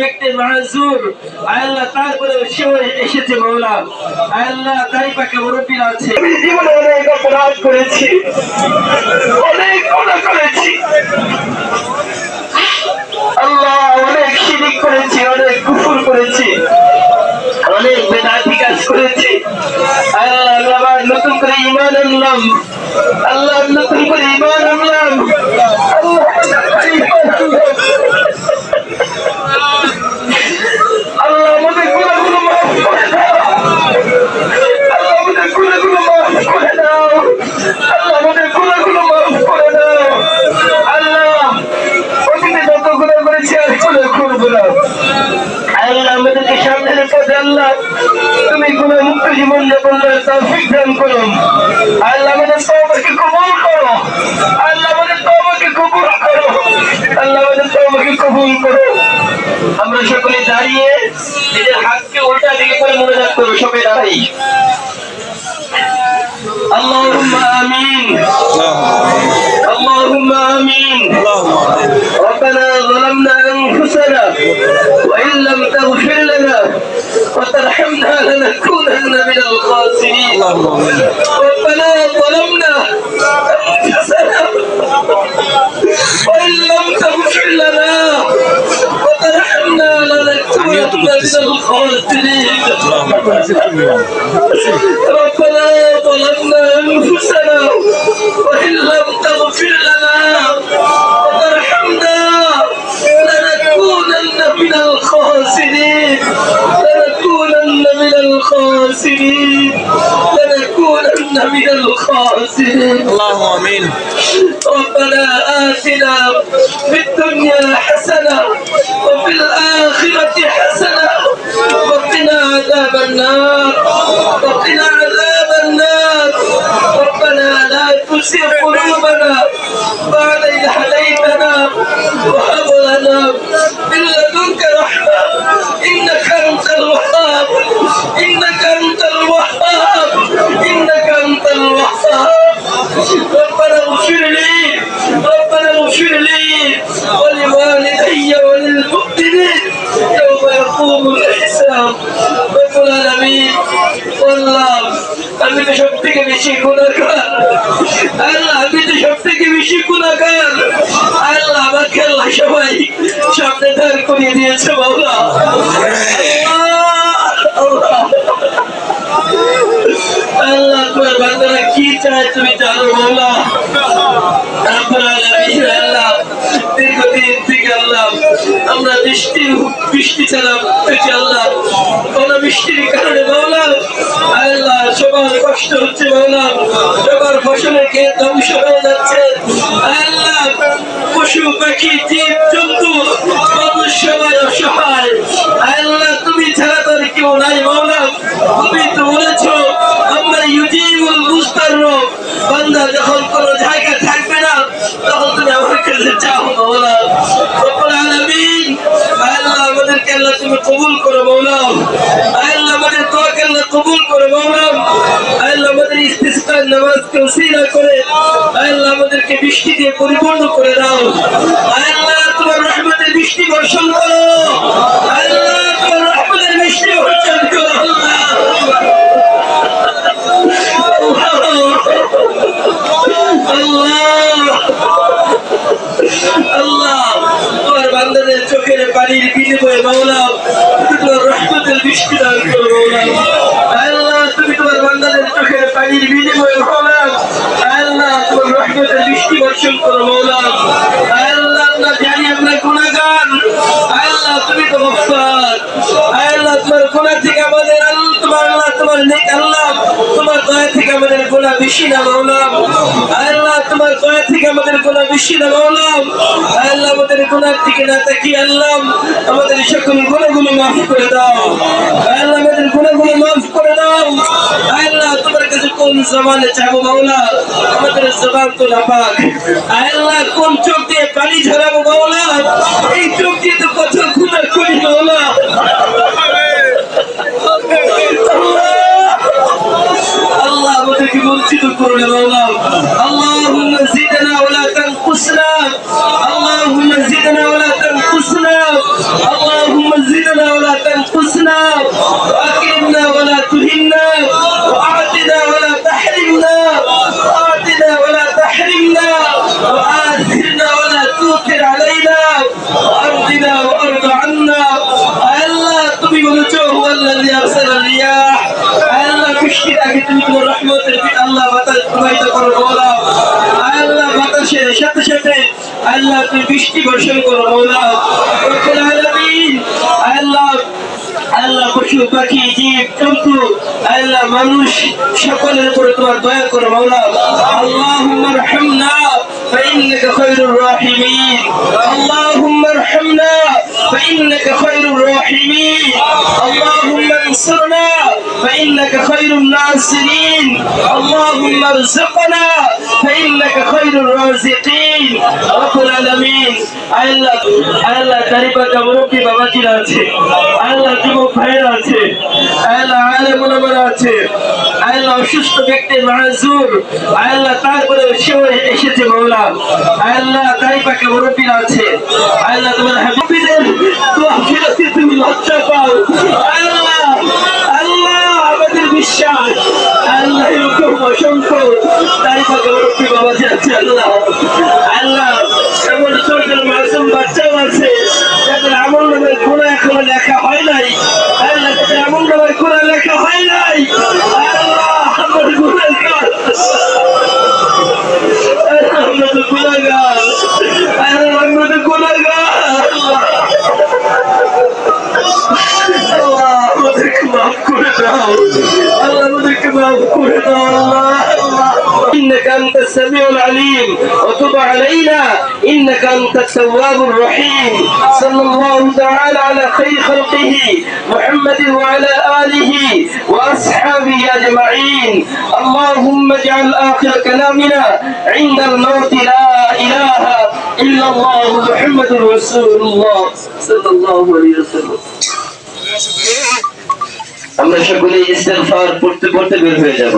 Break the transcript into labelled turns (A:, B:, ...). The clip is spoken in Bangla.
A: ব্যক্তি মাহাজুর আল্লাহ তারপরে সেও এসেছে মৌলা আল্লাহ তাই পাকে মুরব্বীরা আছে।
B: জীবনে অনেক অপরাধ করেছি। অনেক গুণা করেছি। আল্লাহ অনেক শিরিক করেছি, অনেক কুফুর করেছি, অনেক বেদাতি কাজ করেছি। আল্লাহ আবার নতুন করে ইমান আনলাম। আল্লাহ, নতুন করে ইমান আনলাম। আল্লাহ সামনের পথে আল্লাহ তুমি গুণা মুক্ত জীবন যাপন করার তৌফিক দান করো আল্লাহ আমাদের তওবাকে কবুল করো আল্লাহ আমাদের তওবাকে কবুল করো আল্লাহ আমাদের তওবাকে কবুল করো আমরা সকলে দাঁড়িয়ে নিজের হাতকে উল্টা দিকে করে মনোজাত করবো সবাই দাঁড়াই اللهم آمين لنكونن من الخاسرين. ربنا ظلمنا أنفسنا وإن لم تغفر لنا وترحمنا لنكونن من الخاسرين.
C: اللهم آمين.
B: ربنا آتنا في الدنيا حسنة وفي الآخرة حسنة وقنا عذاب النار. وقنا عذاب النار. ربنا لا تزغ قلوبنا بعد إذ هديتنا وهب لنا من لدنك رحمة إنك أنت الوهاب. বেশি আল্লাহ আল্লাহ সবাই আল্লাহ তোমার বান্দারা কি চায় তুমি জানো বাংলা আমরা বৃষ্টি ছাড়া পেয়েছি বৃষ্টির কারণে আল্লাহ, সবার কষ্ট হচ্ছে মাওলা সবার ফসলের ক্ষেত ধ্বংস হয়ে যাচ্ছে। আল্লাহ, পশু, পাখি, জীব, জন্তু সবাই অসহায়। আল্লাহ, তুমি ছাড়া তার কেউ নাই মাওলা তুমি তো বলেছ, আমরা ইউজিবুল মুস্তার বান্দা যখন কোন জায়গা থাকবে না, তখন তুমি আমার কাছে চাও মাওলা আমাদেরকে আল্লাহ তুমি কবুল করো মাওলা আল্লাহ আমাদের দোয়াকে আল্লাহ কবুল করো মাওলা আল্লাহ আমাদের ইস্তিসকার নামাজকে উসিলা করে আল্লাহ আমাদেরকে বৃষ্টি দিয়ে পরিপূর্ণ করে দাও। আল্লাহ তোমার রহমতের বৃষ্টি বর্ষণ করো। বৃষ্টি দান করো আল্লাহ, তুমি তোমার বান্দাদের চোখের পানির বিনিময়ে মাওলা আল্লাহ, তোমার রহমতের বৃষ্টি বর্ষণ করো মাওলা আল্লাহ আমরা জানি আমরা গুণাগার আল্লাহ তুমি তো গফফার আল্লাহ তোমার গুনাহ থেকে আমাদের আল্লাহ তোমার আল্লাহ, তোমার নেক আল্লাহ, তোমার দয়া থেকে আমাদের গুনাহ বেশি না মাওলা আল্লাহ। তোমার দয়া থেকে আমাদের কোনো বেশি নামালাম আল্লাহ, আমাদের গুণার থেকে না তাকিয়ে আল্লাহ, আমাদের সকল গুণগুলো মাফ করে দাও। আল্লাহ, আমাদের গুণগুলো মাফ করে দাও। আল্লাহ, তোমার কাছে কোন জবানে চাবো বাউলা আমাদের জবান তো না পাক আল্লাহ, কোন চোখ দিয়ে পানি ঝরাবো বাউলা এই চোখ দিয়ে তো কত গুণা করি বাউলা আল্লাহ আমাদেরকে বঞ্চিত করলে বাউলা আল্লাহ زدنا ولا تنقصنا اللهم زدنا ولا تنقصنا اللهم وأكرمنا ولا تهنا وأعطنا ولا تحرمنا وأعطنا ولا تحرمنا وآثرنا ولا تؤثر علينا وأرضنا وأرض عنا আল্লাহ তুমি বলেছো হুয়াল্লাযী আরসালা রিয়াহ আল্লাহ বৃষ্টির আগে তুমি তোমার রহমতের আল্লাহ বাতাস প্রবাহিত করো মওলা আল্লাহ বাতাসের সাথে সাথে আল্লাহ তুমি বৃষ্টি বর্ষণ করো মওলা রব্বুল আলামিন আল্লাহ আল্লাহ পশু পাখি জীব জন্তু আল্লাহ মানুষ সকলের উপরে তোমার দয়া করো মাওলা আল্লাহুম্মা রহমনা فإنك خير الراحمين اللهم ارحمنا فإنك خير الراحمين اللهم انصرنا فإنك خير الناصرين اللهم ارزقنا فإنك خير الرازقين رب العالمين আল্লাহ আল্লাহ তারিপাকা মুরব্বী বাবাজিরা আছে আল্লাহ যুবক ভাইরা আছে আল্লাহ আলেম ওলামারা আছে আল্লাহ অসুস্থ ব্যক্তি মাহাজুর আল্লাহ তারপরে সেও এসেছে মাওলা আল্লাহ তারিপাকা মুরব্বীরা আছে আল্লাহ তোমার হাবিবদের দোয়া ফিরতে তুমি লজ্জা পাও অসংখ্য তারিপাকা বাবা আল্লাহ। আল্লাহ এমন السميع العليم وتب علينا إنك أنت التواب الرحيم صلى الله تعالى على خير خلقه محمد وعلى آله وأصحابه أجمعين اللهم اجعل آخر كلامنا عند الموت لا إله إلا الله محمد رسول الله صلى الله عليه وسلم আমরা সকলে ইস্তেগফার পড়তে পড়তে বের হয়ে যাব